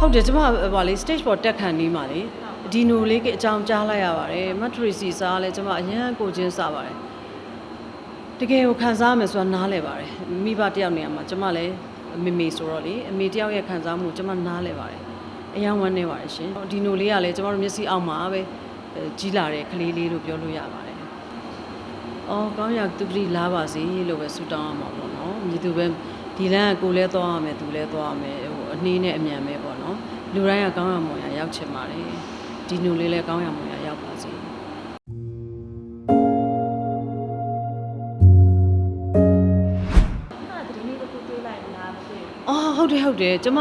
ဟုတ်တယ်ကျမဟိုလေ stage ပေါ်တက်ခံနေမှာလေဒီနိုလေးကအကြောင်းကြားလိုက်ရပါတယ်မတ်ထရီစီစားလဲကျမအရန်ကိုချင်းစားပါတယ်တကယ်ကိုခံစားရမယ်ဆိုတာနားလဲပါတယ်မိဘတယောက်နေရာမှာကျမလည်းမေမေဆိုတော့လေအမေတယောက်ရဲ့ခံစားမှုကျမနားလဲပါတယ်အရန်ဝမ်းနေပါတယ်ရှင်ဒီနိုလေးကလည်းကျမတို့မျက်စိအောက်မှာပဲအဲကြီးလာတဲ့ကလေးလေးလို့ပြောလို့ရပါတယ်အော်ကောင်းရသူပတိလားပါစေလို့ပဲဆုတောင်းရမှာပေါ့နော်မြည်သူပဲဒီလမ်းကကိုလည်းသွားရမယ်သူလည်းသွားရမယ်ဟို အနှေးနဲ့အမြန်ပဲပေါ့နော်လူတိုင်းကကောင်းရမွန်ရရောက်ချင်ပါတယ်ဒီနူလေးလည်းကောင်းရမွန်ရရောက်ပါစေအဲ့ဒါဒီနေ့တစ်ခုတွေးလိုက်လားမသိဘူးအော်ဟုတ်တယ်ဟုတ်တယ်ကျမ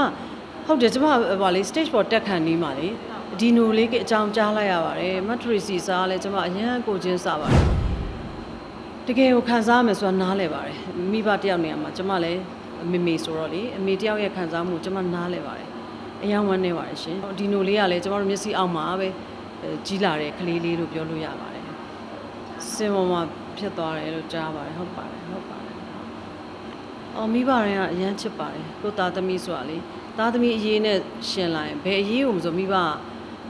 ဟုတ်တယ်ကျမဟိုလေ stage ပေါ်တက်ခံနေမှာလေဒီနူလေးကအကြောင်းကြားလိုက်ရပါတယ်မတ်ထရီစီစားလဲကျမအရန်ကိုချင်းစားပါတယ်တကယ်ကိုခံစားရမယ်ဆိုတာနားလဲပါတယ်မိဘတယောက်နေရာမှာကျမလည်း မေမေဆိုတော့လေအမေတယောက်ရဲ့ခံစားမှုကျမနားလဲပါတယ်အယံဝမ်းနေပါတယ်ရှင်ဒီနူလေးကလည်းကျမတို့မျက်စိအောက်မှာပဲအဲကြီးလာတဲ့ကလေးလေးလို့ပြောလို့ရပါတယ်စင်ပေါ်မှာဖြစ်သွားတယ်လို့ကြားပါတယ်ဟုတ်ပါတယ်ဟုတ်ပါတယ်အော်မိဘတွေကအရန်ချစ်ပါတယ်ကိုသားသမီးဆိုတာလေသားသမီးအရေးနဲ့ရှင်လာရင်ဘယ်အရေးကိုမဆိုမိဘက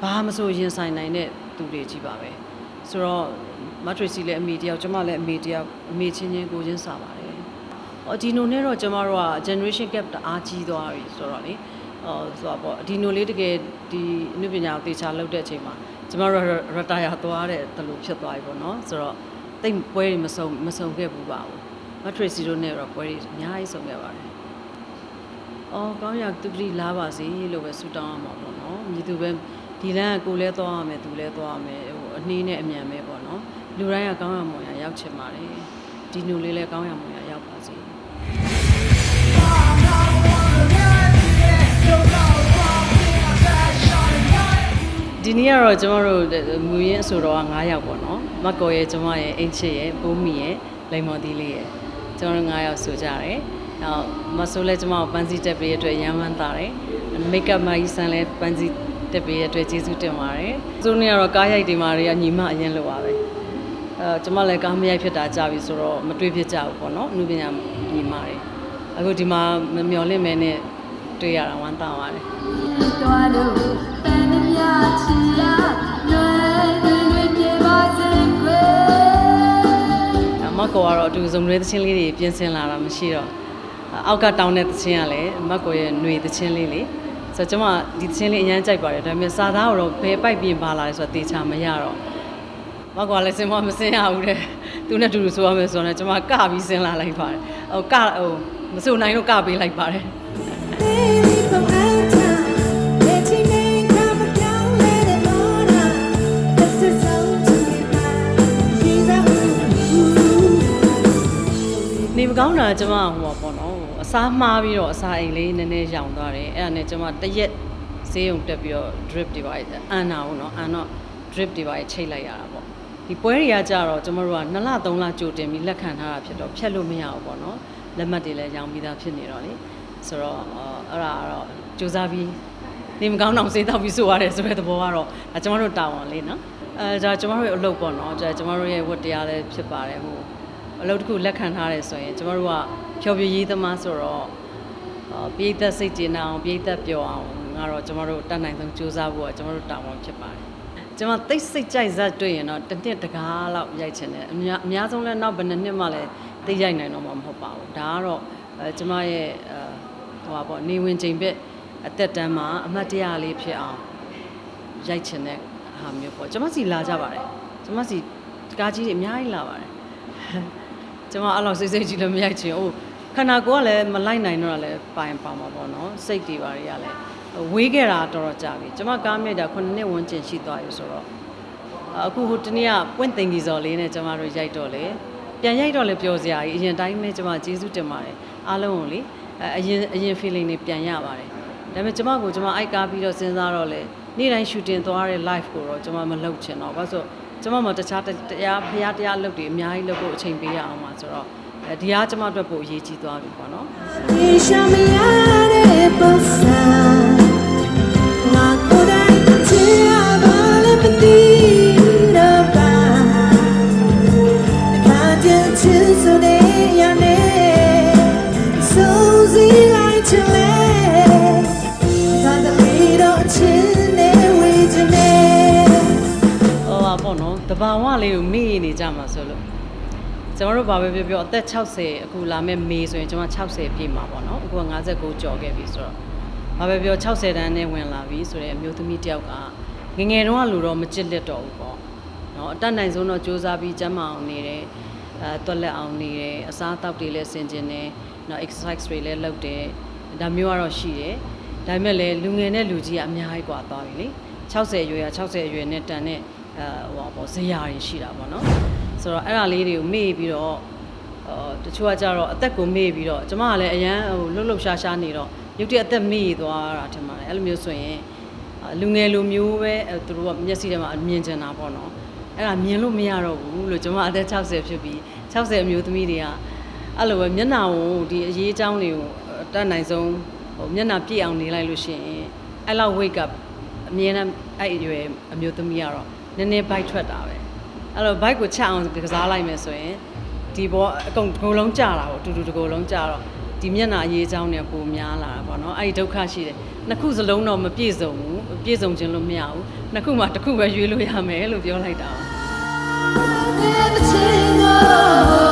ဘာမဆိုရင်ဆိုင်နိုင်တဲ့သူတွေကြီးပါပဲဆိုတော့မထရီစီလည်းအမေတယောက်ကျမလည်းအမေတယောက်အမေချင်းချင်းကိုချင်းစားပါတယ်အော် ဒီနိုနဲ့တော့ကျမတို့က generation gap တအားကြီးသွားပြီဆိုတော့လေအော်ဆိုတော့ပေါ့ဒီနိုလေးတကယ်ဒီအနုပညာကိုတေချာလုပ်တဲ့အချိန်မှာကျမတို့ retire သွားတဲ့တလို့ဖြစ်သွားပြီပေါ့နော်ဆိုတော့တိတ်ပွဲတွေမစုံမစုံခဲ့ဘူးပါဘူးမထရီစီတို့နဲ့တော့ပွဲတွေအများကြီးဆုံးခဲ့ပါတယ်။အော်ကောင်းရသူပတိလားပါစေလို့ပဲဆုတောင်းရမှာပေါ့နော်။မြည်သူပဲဒီလမ်းကကိုလည်းသွားရမယ်သူလည်းသွားရမယ်ဟိုအနှေးနဲ့အမြန်ပဲပေါ့နော်။လူတိုင်းကကောင်းရမွန်ရရောက်ချင်ပါတယ်။ဒီနူလေးလည်းကောင်းရမွန်ရ နေ့ကတော့ကျမတို့မူရင်းအဆိုတော်က9ယောက်ပေါ့နော်မက်ကော်ရဲ့ကျမရဲ့အင်ချစ်ရဲ့ပိုးမီရဲ့လိမ္မော်သီးလေးရဲ့ကျမတို့9ယောက်ဆိုကြတယ်နောက်မဆိုးလဲကျမကိုပန်းစည်းတက်ပေးရတဲ့အတွက်ရမ်းဝမ်းသာတယ်မိတ်ကပ်မကြီးဆန်လဲပန်းစည်းတက်ပေးရတဲ့အတွက်ကျေးဇူးတင်ပါတယ်သူတို့နေ့ကတော့ကားရိုက်တင်မာတွေကညီမအရင်လိုပါပဲအဲကျမလည်းကားမရိုက်ဖြစ်တာကြာပြီဆိုတော့မတွေ့ဖြစ်ကြဘူးပေါ့နော်အမှုပညာညီမတွေအခုဒီမှာမမျော်လင့်မဲနဲ့တွေ့ရတာဝမ်းသာပါတယ်တော်လို့တန် မြာချီရလွယ်တွင်တွင်ပြေပါစေခွေအမကောကတော့အတူစုံတွေသချင်းလေးတွေပြင်ဆင်လာတာမရှိတော့အောက်ကတောင်းတဲ့သချင်းကလည်းအမကောရဲ့ຫນွေသချင်းလေးလေဆိုတော့ကျွန်မဒီသချင်းလေးအရင်ကြိုက်ပါတယ်ဒါပေမဲ့စာသားကတော့ဘယ်ပိုက်ပြင်ပါလာလဲဆိုတော့တေချာမရတော့မကောကလည်းစင်မမစင်ရဘူးတဲ့သူနဲ့တူတူဆိုရမယ်ဆိုတော့လည်းကျွန်မကပြီးစင်လာလိုက်ပါတယ်ဟိုကဟိုမဆိုနိုင်လို့ကပေးလိုက်ပါတယ် တာကျမဟိုပါပေါ့နော်ဟိုအစားမှားပြီးတော့အစာအိမ်လေးနည်းနည်းရောင်သွားတယ်အဲ့ဒါနဲ့ကျမတရက်ဈေးုံတက်ပြီးတော့ drip တွေပါအန်နာဘူးနော်အန်တော့ drip တွေပါချိတ်လိုက်ရတာပေါ့ဒီပွဲတွေကကြတော့ကျမတို့က2လ3လကြိုတင်ပြီးလက်ခံထားတာဖြစ်တော့ဖြတ်လို့မရဘူးပေါ့နော်လက်မှတ်တွေလည်းရောင်ပြီးသားဖြစ်နေတော့လေဆိုတော့အဲ့ဒါကတော့စူးစမ်းပြီးနေမကောင်းအောင်စေးတော့ပြီးဆိုရတယ်ဆိုတဲ့သဘောကတော့ဒါကျမတို့တာဝန်လေးနော်အဲဒါကျမတို့ရဲ့အလုပ်ပေါ့နော်ဒါကျမတို့ရဲ့ဝတ်တရားလည်းဖြစ်ပါတယ်ဟို အလုပ်တစ်ခုလက်ခံထားတယ်ဆိုရင်ကျမတို့ကဖြောပြရေးသမားဆိုတော့အာပြည်သက်စိတ်ကျဉ်အောင်ပြည်သက်ပျော်အောင်ငါတော့ကျမတို့တတ်နိုင်ဆုံးကြိုးစားဖို့ကကျမတို့တာဝန်ဖြစ်ပါတယ်ကျမသိစိတ်ကြိုက်ဇက်တွေ့ရင်တော့တစ်နှစ်တကားလောက်ရိုက်ချင်တယ်အများအများဆုံးလဲနောက်ဘယ်နှစ်နှစ်မှလည်းသိရိုက်နိုင်တော့မှာမဟုတ်ပါဘူးဒါကတော့အဲကျမရဲ့အဲဟိုပါပေါ့နေဝင်ချိန်ဘက်အသက်တန်းမှာအမှတ်တရလေးဖြစ်အောင်ရိုက်ချင်တဲ့ဟာမျိုးပေါ့ကျမစီလာကြပါတယ်ကျမစီတကားကြီးတွေအများကြီးလာပါတယ် ကျွန်မအဲ့လောက်စိတ်စိတ်ကြီးလည်းမရိုက်ချင်ဘူးခန္ဓာကိုယ်ကလည်းမလိုက်နိုင်တော့လည်းပိုင်ပါမှာပေါ့နော်စိတ်တွေပါတွေကလည်းဝေးခဲ့တာတော်တော်ကြာပြီကျွန်မကားမြစ်တာ9နှစ်ဝန်းကျင်ရှိသွားပြီဆိုတော့အခုဟိုတနေ့ကပွင့်သိင်ကြီးစော်လေးနဲ့ကျွန်မတို့ရိုက်တော့လေပြန်ရိုက်တော့လေပျော်စရာကြီးအရင်တိုင်းပဲကျွန်မကျေးဇူးတင်ပါတယ်အားလုံးကိုလေအဲအရင်အရင် feeling တွေပြန်ရပါတယ်ဒါပေမဲ့ကျွန်မကိုကျွန်မအိုက်ကားပြီးတော့စဉ်းစားတော့လေနေ့တိုင်း shooting သွားတဲ့ live ကိုတော့ကျွန်မမလုပ်ချင်တော့ဘာလို့ဆို ကျွန်မမတခြားတရားဖရားတရားလုပ်တွေအများကြီးလုပ်ဖို့အချိန်ပေးရအောင်ပါဆိုတော့အဲဒီဟာကျွန်မအတွက်ပိုအရေးကြီးသွားပြီပေါ့နော် လေးကိုမေ့နေကြမှာဆိုလို့ကျွန်တော်တို့ဘာပဲပြောပြောအသက်60အခုလာမဲ့မေဆိုရင်ကျွန်မ60ပြည့်မှာပေါ့နော်အခုက59ကျော်ခဲ့ပြီဆိုတော့ဘာပဲပြော60တန်းနဲ့ဝင်လာပြီဆိုတော့အမျိုးသမီးတယောက်ကငယ်ငယ်တုန်းကလူတော့မကြစ်လက်တော့ဘူးပေါ့နော်အတက်နိုင်ဆုံးတော့စူးစမ်းပြီးကျန်းမာအောင်နေတယ်အဲတွက်လက်အောင်နေတယ်အစားအသောက်တွေလည်းဆင်ကျင်တယ်နော် exercise တွေလည်းလုပ်တယ်ဒါမျိုးကတော့ရှိတယ်ဒါပေမဲ့လည်းလူငယ်နဲ့လူကြီးကအများကြီးกว่าသွားပြီလေ60အရွယ်က60အရွယ်နဲ့တန်တဲ့အဲ ဟိုပါပေါ့ဇရာတွေရှိတာပေါ့နော်ဆိုတော့အဲ့ဒါလေးတွေကိုမေ့ပြီးတော့အော်တချို့ကကြတော့အသက်ကိုမေ့ပြီးတော့ကျမကလည်းအရန်ဟိုလှုပ်လှုပ်ရှားရှားနေတော့ရုပ်တရက်အသက်မေ့သွားတာထင်ပါတယ်အဲ့လိုမျိုးဆိုရင်အာလူငယ်လူမျိုးပဲအဲ့သူတို့ကမျက်စိထဲမှာမြင်ချင်တာပေါ့နော်အဲ့ဒါမြင်လို့မရတော့ဘူးလို့ကျမအသက်60ဖြစ်ပြီး60အမျိုးသမီးတွေကအဲ့လိုပဲမျက်နှာကိုဒီအရေးအကြောင်းတွေကိုအတက်နိုင်ဆုံးဟိုမျက်နှာပြည့်အောင်နေလိုက်လို့ရှိရင်အဲ့လောက် wake up အမြဲတမ်းအဲ့အရွယ်အမျိုးသမီးကတော့ နည်းနည်း bite ထွက်တာပဲအဲ့လို bite ကိုချက်အောင်ကစားလိုက်မယ်ဆိုရင်ဒီဘောအကုန်တစ်ကိုယ်လုံးကြာတာပေါ့အတူတူတစ်ကိုယ်လုံးကြာတော့ဒီမျက်နှာအရေးအကြောင်းတွေပုံများလာတာပေါ့နော်အဲ့ဒီဒုက္ခရှိတယ်နှစ်ခုစလုံးတော့မပြည့်စုံဘူးပြည့်စုံခြင်းလို့မရဘူးနှစ်ခုမှတစ်ခုပဲရွေးလို့ရမယ်လို့ပြောလိုက်တာပါ Never change.